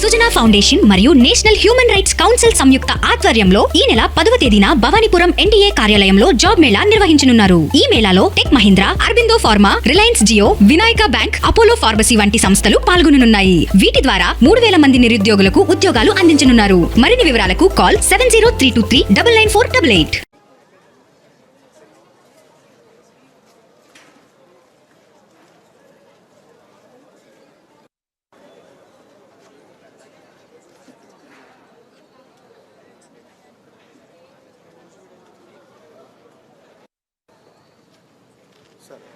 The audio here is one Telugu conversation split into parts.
సుజనా ఫౌండేషన్ మరియు నేషనల్ హ్యూమన్ రైట్స్ కౌన్సిల్ సంయుక్త ఆధ్వర్యంలో ఈ నెల పదవ తేదీన భవానీపురం ఎన్డీఏ కార్యాలయంలో జాబ్ మేళా నిర్వహించనున్నారు. ఈ మేళాలో Tech Mahindra Aurobindo pharma Reliance Jio Vinayaka bank Apollo pharmacy వంటి సంస్థలు పాల్గొననున్నాయి. వీటి ద్వారా మూడు వేల మంది నిరుద్యోగులకు ఉద్యోగాలు అందించనున్నారు. మరిన్ని వివరాలకు call seven zero three two three double nine four double eight. సరే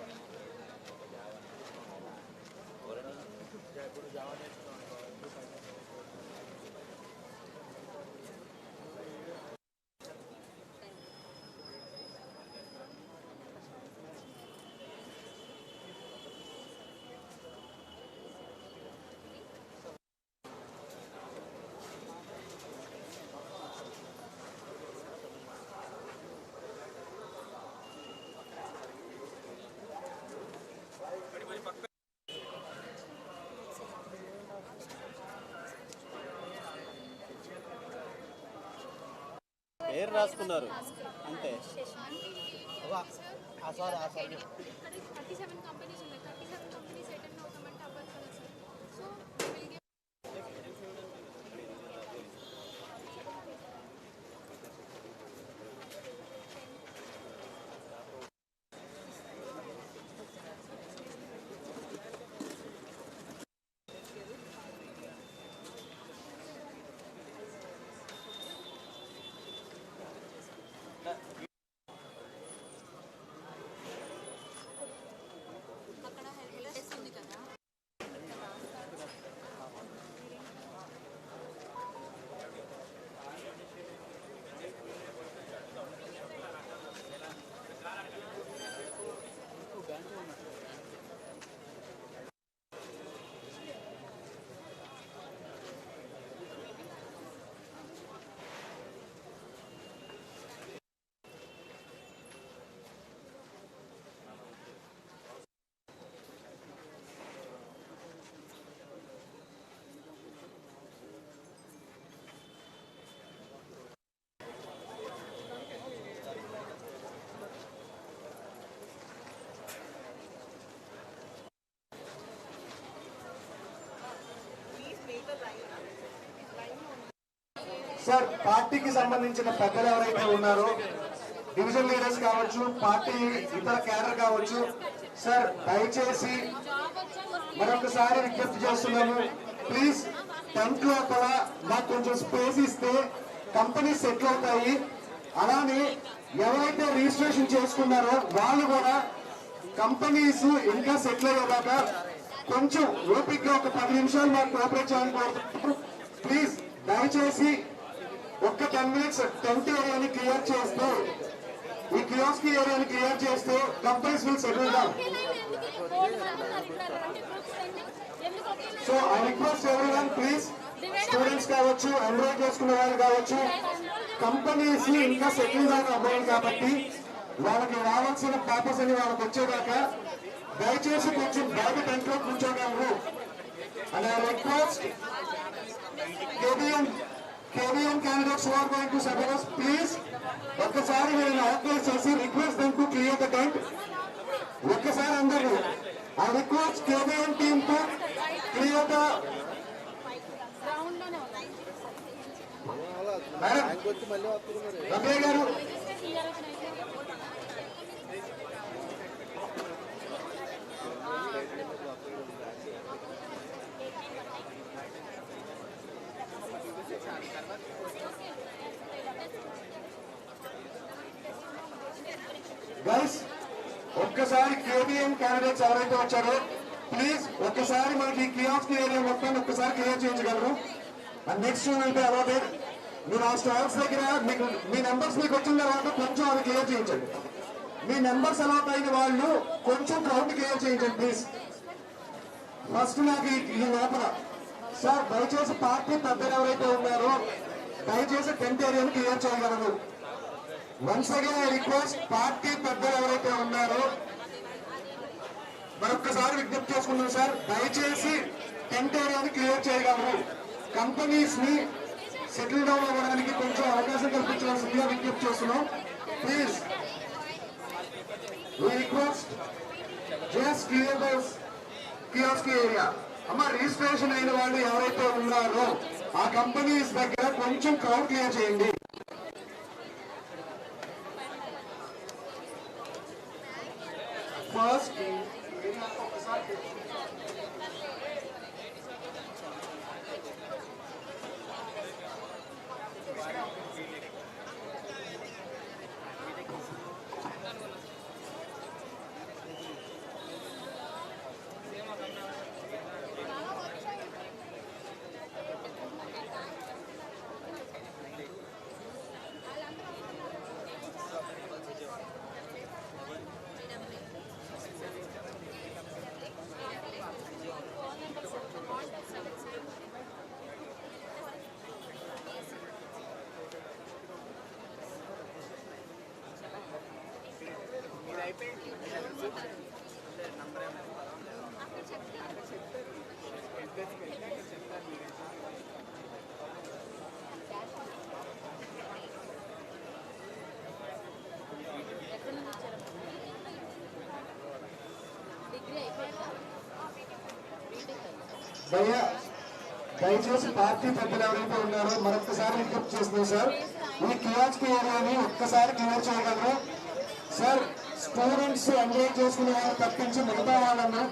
పేరు రాసుకున్నారు అంతే సార్ పార్టీకి సంబంధించిన పెద్దలు ఎవరైతే ఉన్నారో డివిజన్ లీడర్స్ కావచ్చు పార్టీ ఇతర క్యాడర్ కావచ్చు సార్ దయచేసి మరొకసారి విజ్ఞప్తి చేస్తున్నాము. ప్లీజ్ టెంట్ లోపల మాకు కొంచెం స్పేస్ ఇస్తే కంపెనీస్ సెటిల్ అవుతాయి. అలానే ఎవరైతే రిజిస్ట్రేషన్ చేసుకున్నారో వాళ్ళు కూడా కంపెనీస్ ఇంకా సెటిల్ అయ్యేదాకా కొంచెం ఓపిక్గా ఒక పది నిమిషాలు మాకు కోఆపరేట్ చేయాలని కోరుతున్నాం ప్లీజ్ దయచేసి ఒక్క టెన్ మినిట్స్ టెంట్ ఏరియాని క్లియర్ చేస్తూ ఈ కియోస్క్ ఏరియాని క్లియర్ చేస్తూ companies will settle down. So I request every one please students కావచ్చు ఎంప్లాయ్ చేసుకునే వాళ్ళు కావచ్చు కంపెనీస్ ఇంకా సెటిల్ డౌన్ అవ్వాలి కాబట్టి వాళ్ళకి రావాల్సిన పేపర్స్ అని వాళ్ళకి వచ్చేదాకా దయచేసి కొంచెం బయట టెంట్లో కూర్చోగలరు and I request KBM KBM candidates who are going to service please ఒక్కసారి నేను ఆర్గనైజ్ చేసి request them to clear the tent ఒక్కసారి అందరూ ఆ request KBM టీమ్కు clear the madam Ramya garu. Guys ఒక్కసారి కేబిఎం క్యాండిడేట్స్ ఎవరైతే వచ్చారో ప్లీజ్ ఒక్కసారి మనకి కియాస్క్ ఏరియా మొత్తం ఒక్కసారి క్లియర్ చేయించగలరు. అండ్ నెక్స్ట్ అంటే బి మీరు ఆ స్టాల్స్ దగ్గర మీకు మీ నెంబర్స్ మీకు వచ్చిన తర్వాత కొంచెం అది క్లియర్ చేయించండి. మీ నెంబర్స్ అలాట్ అయిన వాళ్ళు కొంచెం క్రౌడ్ క్లియర్ చేయించండి ప్లీజ్ ఫస్ట్ నాకు ఈ- ఈ లోపల. సార్ దయచేసి పార్టీ పెద్దలు ఎవరైతే ఉన్నారో దయచేసి టెంట్ ఏరియాను క్లియర్ చేయగలరు. Once again I request party పెద్దలు ఎవరైతే ఉన్నారో మరొక్కసారి విజ్ఞప్తి చేసుకున్నాం సార్ దయచేసి టెంట్ ఏరియాని క్లియర్ చేయగలరు. కంపెనీస్ని సెటిల్ డౌన్ అవ్వడానికి కొంచెం అవకాశం కల్పించవలసిందిగా విజ్ఞప్తి చేస్తున్నాం. Please request just clear those this area అమ్మ రిజిస్ట్రేషన్ అయిన వాళ్ళు ఎవరైతే ఉన్నారో ఆ కంపెనీస్ దగ్గర కొంచెం క్రౌడ్ క్లియర్ చేయండి. ఫస్ట్ దయ దయచేసి పార్టీ పెద్దలు ఎవరైతే ఉన్నారో మరొకసారి విజ్ఞప్తి చేస్తున్నాం సార్. ఈ కియాస్క్ ఏరియాని ఒక్కసారి క్లియర్ చేయగలరు? సార్ స్టూడెంట్స్ ఎంజాయ్ చేసుకునే వాళ్ళు తప్పించి మిగతా వాళ్ళన్నా